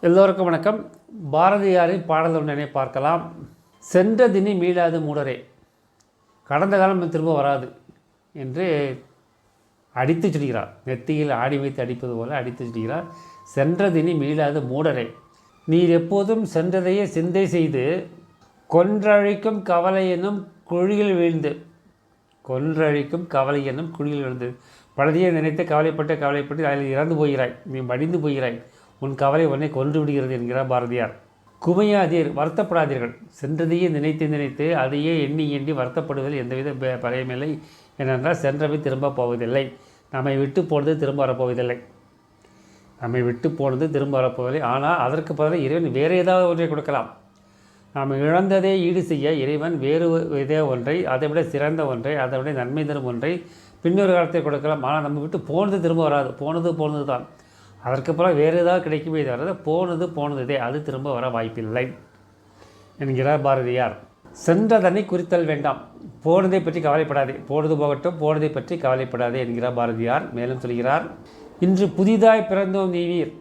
எல்லோருக்கும் வணக்கம். பாரதியாரின் பாடல் ஒன்றினை பார்க்கலாம். சென்ற தினி மீளாது மூடரே கடந்த காலம் திரும்ப வராது என்று அடித்து சொல்கிறார். நெத்தியில் ஆடி வைத்து அடிப்பது போல அடித்து சொல்கிறார். சென்ற தினி மீளாது மூடரே நீர் எப்போதும் சென்றதையே சிந்தை செய்து கொன்றழிக்கும் கவலை எனும் குழியில் வீழ்ந்து கொன்றழிக்கும் கவலை என்னும் குழியில் விழுந்து. பழுதியை நினைத்து கவலைப்பட்டு கவலைப்பட்டு அதில் இறந்து போகிறாய் நீ மடிந்து போகிறாய். உன் கவலை உன்னை கொன்று விடுகிறது என்கிறார் பாரதியார். குமையாதீர் வருத்தப்படாதீர்கள். சென்றதையே நினைத்து நினைத்து அதையே எண்ணி எண்ணி வருத்தப்படுவதில் எந்தவித ப- பயமில்லை ஏனென்றால் சென்றவை திரும்ப போவதில்லை. நம்மை விட்டு போனது திரும்ப வரப்போவதில்லை. நம்மை விட்டு போனது திரும்ப வரப்போவதில்லை. ஆனால் அதற்கு பதிலாக இறைவன் வேறு ஏதாவது ஒன்றை கொடுக்கலாம். நாம் இழந்ததை ஈடு செய்ய இறைவன் வேறு இதே ஒன்றை அதை விட சிறந்த ஒன்றை அதை விட நன்மை தரும் ஒன்றை பின்னொரு காலத்தை கொடுக்கலாம். ஆனால் நம்ம விட்டு போனது திரும்ப வராது. போனது போனது தான் அதற்கு பிறகு வேறு ஏதாவது கிடைக்குமே தவிர போனது போனதே. அது திரும்ப வர வாய்ப்பில்லை என்கிறார் பாரதியார். சென்றதனை குறித்தல் வேண்டாம். போனதை பற்றி கவலைப்படாதே. போனது போகட்டும் போனதை பற்றி கவலைப்படாதே என்கிறார் பாரதியார். மேலும் சொல்கிறார் இன்று புதிதாய் பிறந்தோம் நீவீர்.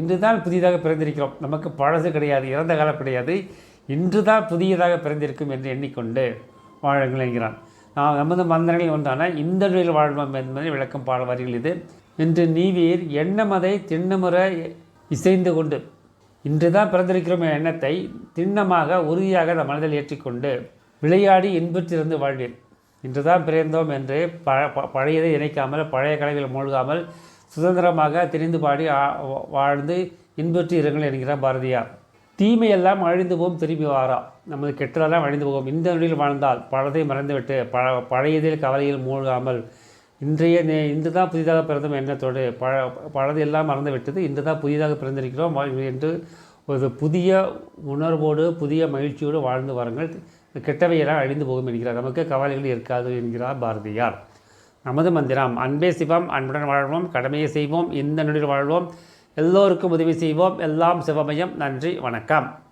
இன்று தான் புதிதாக பிறந்திருக்கிறோம். நமக்கு பழசு கிடையாது இறந்த காலம் கிடையாது. இன்று தான் புதியதாக பிறந்திருக்கும் என்று எண்ணிக்கொண்டு வாழுங்கள் என்கிறான் நாம் நமது மந்திரங்களில் ஒன்றான இந்த நிலையில் வாழ்வோம் என்பதை விளக்கம் பாட வரிகள் இது. என்று நீவீர் எண்ணமதை திண்ணமுறை இசைந்து கொண்டு இன்று தான் பிறந்திருக்கிறோம் என் எண்ணத்தை திண்ணமாக உறுதியாக நம் மனதில் ஏற்றிக்கொண்டு விளையாடி இன்பத்திலிருந்து வாழ்வீர். இன்று தான் பிறந்தோம் என்று ப ப- பழையதை இணைக்காமல் பழைய கலைகள் மூழ்காமல் சுதந்திரமாக திரிந்து பாடி வாழ்ந்து இன்பற்றி இருங்கள் என்கிறார் பாரதியார். தீமையெல்லாம் அழிந்து போகும் திரும்பி வாரா. நமது கெட்டதெல்லாம் அழிந்து போகும். இந்த நொடியில் வாழ்ந்தால் பழத்தை மறந்துவிட்டு ப பழையதில் கவலையில் மூழ்காமல் இன்றைய நே- இன்று தான் புதிதாக பிறந்த எண்ணத்தோடு பழ பழது எல்லாம் மறந்து விட்டது. இன்று தான் புதிதாக பிறந்திருக்கிறோம். என்று ஒரு புதிய உணர்வோடு புதிய மகிழ்ச்சியோடு வாழ்ந்து வாருங்கள். கெட்டவையெல்லாம் அழிந்து போகும் என்கிறார். நமக்கு கவலைகள் இருக்காது என்கிறார் பாரதியார். நமது மந்திரம் அன்பே சிவம் அன்புடன் வாழ்வோம் கடமையை செய்வோம் இந்த நொடியில் வாழ்வோம் எல்லோருக்கும் உதவி செய்வோம். எல்லாம் சிவமயம். நன்றி வணக்கம்.